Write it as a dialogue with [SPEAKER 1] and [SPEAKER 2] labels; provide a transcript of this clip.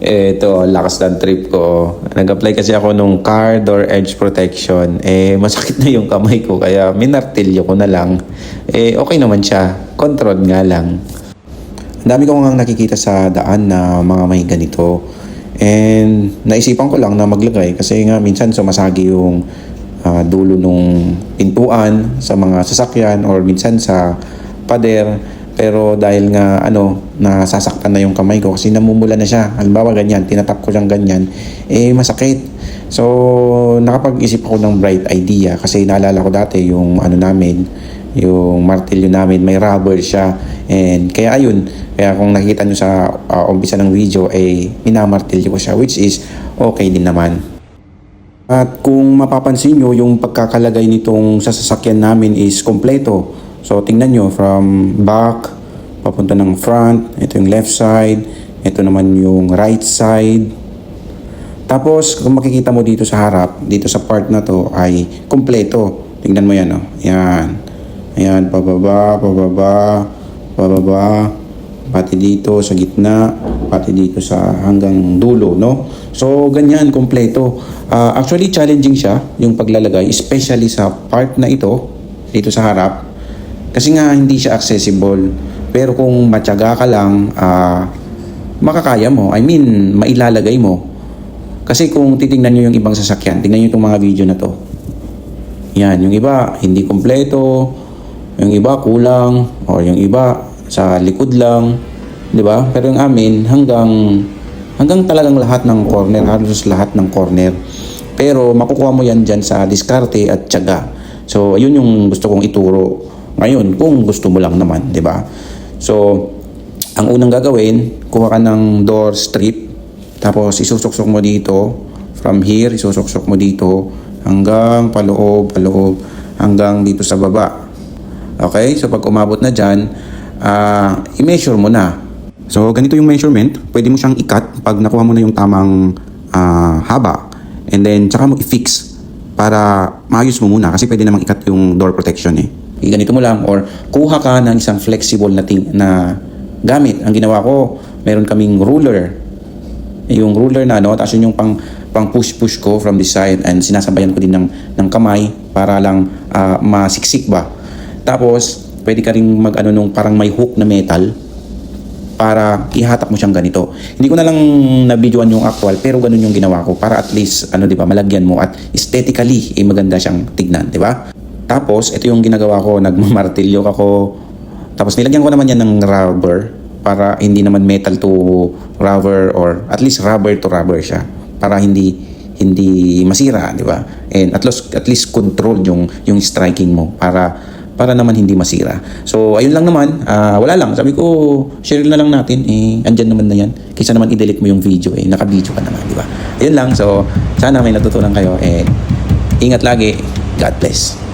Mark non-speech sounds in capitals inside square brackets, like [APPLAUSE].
[SPEAKER 1] Eh, ito, lakas ng trip ko. Nag-apply kasi ako nung car door edge protection. Eh, [LAUGHS] masakit na yung kamay ko, kaya minartilyo ko na lang. Eh, okay naman siya. Control nga lang. Ang dami ko nga nakikita sa daan na mga may ganito. And naisipan ko lang na maglagay kasi nga minsan sumasagi yung ah, dulo nung pintuan sa mga sasakyan or minsan sa pader. Pero dahil nga ano, nasasaktan na yung kamay ko kasi namumula na siya. Halimbawa ganyan, tinatap ko siyang ganyan, eh masakit. So, nakapag-isip ako ng bright idea kasi naalala ko dati yung ano namin, yung martilyo namin, may rubber siya. And kaya ayun, kaya kung nakikita nyo sa uh, umpisa ng video, eh minamartilyo ko siya which is okay din naman. At kung mapapansin nyo, yung pagkakalagay nitong sa sasakyan namin is kompleto. So tingnan nyo from back, papunta ng front, ito yung left side, ito naman yung right side. Tapos kung makikita mo dito sa harap, dito sa part na to ay kompleto. Tingnan mo yan oh. Yan. Ayan, pababa, pababa, pababa, pati dito sa gitna, pati dito sa hanggang dulo, no? So, ganyan, kompleto. Ah, actually, challenging siya, yung paglalagay, especially sa part na ito, dito sa harap, kasi nga hindi siya accessible. Pero kung matyaga ka lang, ah, makakaya mo. I mean, mailalagay mo. Kasi kung titingnan nyo yung ibang sasakyan, tingnan nyo itong mga video na to. Yan, yung iba hindi kompleto, yung iba kulang, o yung iba sa likod lang, 'di ba? Pero yung amin hanggang hanggang talagang lahat ng corner, halos lahat ng corner. Pero makukuha mo yan dyan sa diskarte at tiyaga. So, ayun yung gusto kong ituro. Ngayon, kung gusto mo lang naman, 'di ba? So, ang unang gagawin, kuha ka ng door strip, tapos isusuksok mo dito, from here, isusuksok mo dito, hanggang paloob, paloob, hanggang dito sa baba. Okay? So, pag umabot na dyan, ah, i-measure mo na. So, ganito yung measurement. Pwede mo siyang ikat pag nakuha mo na yung tamang ah, haba. And then, tsaka mo i-fix para maayos mo muna kasi pwede namang ikat yung door protection eh. Ganito mo lang or kuha ka ng isang flexible na, ting- na gamit. Ang ginawa ko, meron kaming ruler. Yung ruler na ano, tapos yun yung pang pang push-push ko from the side and sinasabayan ko din ng, ng kamay para lang ah, masiksik ba. Tapos, pwede ka rin mag ano nung parang may hook na metal para ihatak mo siyang ganito. Hindi ko na lang na-videoan yung actual pero ganun yung ginawa ko para at least ano 'di ba malagyan mo at aesthetically eh, maganda siyang tignan, 'di ba? Tapos ito yung ginagawa ko, nagmamartilyo ako. Tapos nilagyan ko naman yan ng rubber para hindi naman metal to rubber or at least rubber to rubber siya para hindi hindi masira, di ba? And at least at least control yung yung striking mo para para naman hindi masira. So, ayun lang naman. Ah, wala lang. Sabi ko, share na lang natin. Eh, andyan naman na yan. Kaysa naman i-delete mo yung video. Eh, naka-video ka naman, di ba? Ayun lang. So, sana may natutunan kayo. And ingat lagi. God bless.